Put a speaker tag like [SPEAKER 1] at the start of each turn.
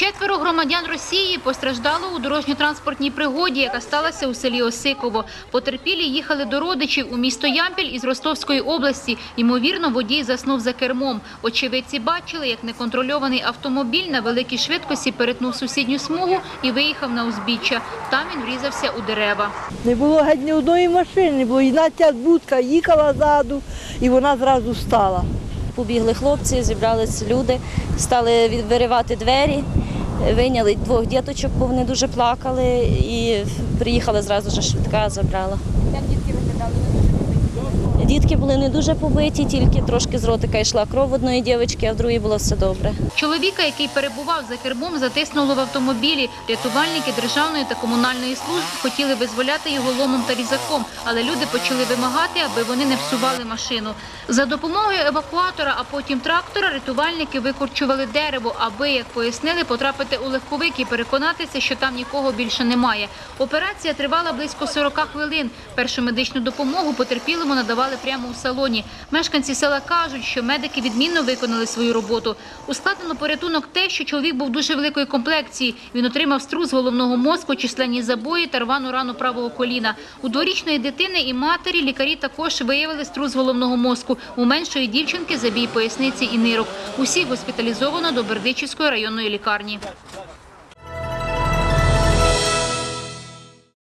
[SPEAKER 1] Четверо громадян Росії постраждало у дорожньо-транспортній пригоді, яка сталася у селі Осиково. Потерпілі їхали до родичів у місто Ямпіль із Ростовської області. Ймовірно, водій заснув за кермом. Очевидці бачили, як неконтрольований автомобіль на великій швидкості перетнув сусідню смугу і виїхав на узбіччя. Там він врізався у дерева.
[SPEAKER 2] Не було геть ні одної машини, не було. І ця будка їхала ззаду, і вона зразу стала.
[SPEAKER 3] Побігли хлопці, зібрались люди, стали виривати двері, вийняли двох діточок, бо вони дуже плакали, і приїхала зразу ж швидка, забрала. Як дітки виглядали? Дітки були не дуже побиті, тільки трошки з ротика йшла кров одної дівчинки, а в другій було все добре.
[SPEAKER 1] Чоловіка, який перебував за кермом, затиснуло в автомобілі. Рятувальники державної та комунальної служб хотіли визволяти його ломом та різаком, але люди почали вимагати, аби вони не псували машину. За допомогою евакуатора, а потім трактора, рятувальники викорчували дерево, аби, як пояснили, потрапити у легковик і переконатися, що там нікого більше немає. Операція тривала близько 40 хвилин. Першу медичну допомогу потерпілому надавали прямо у салоні. Мешканці села кажуть, що медики відмінно виконали свою роботу. Ускладнено порятунок те, що чоловік був дуже великої комплекції. Він отримав струс головного мозку, численні забої та рвану рану правого коліна. У дворічної дитини і матері лікарі також виявили струс головного мозку. У меншої дівчинки забій поясниці і нирок. Усіх госпіталізовано до Бердичівської районної лікарні.